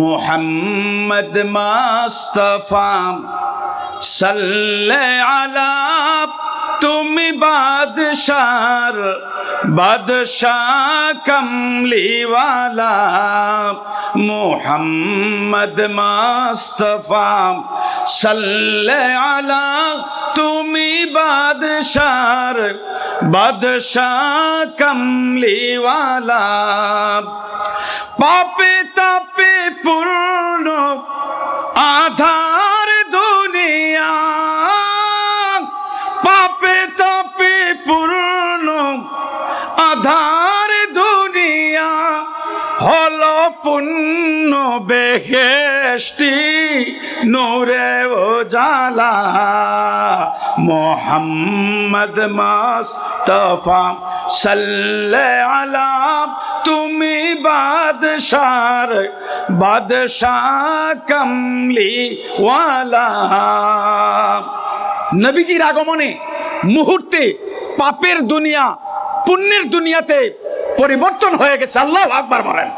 মোহাম্মদ মাস্তফা, সাল্লে আলা, তুমি বাদশার, বাদশাহ কমলিওয়ালা। মোহাম্মদ মাস্তফা, সাল্লে আলা, তুমি বাদশার, বাদশাহ কমলিওয়ালা। পাপে পূর্ণ আধার দুনিয়া। পাপে তাপে পূর্ণ আধার দুনিয়া। হল পুণ্য বেহেষ্টি নূরে ও জালা। মোহাম্মদ মাস্তফা সাল্লে আলা। তুমি বাদশার, বাদশাহ কমলি ওয়ালা নবীজির আগমনে মুহূর্তে পাপের দুনিয়া, পুণ্যের দুনিয়াতে পরিবর্তন হয়ে গেছে। আল্লাহ আকবার বলেন।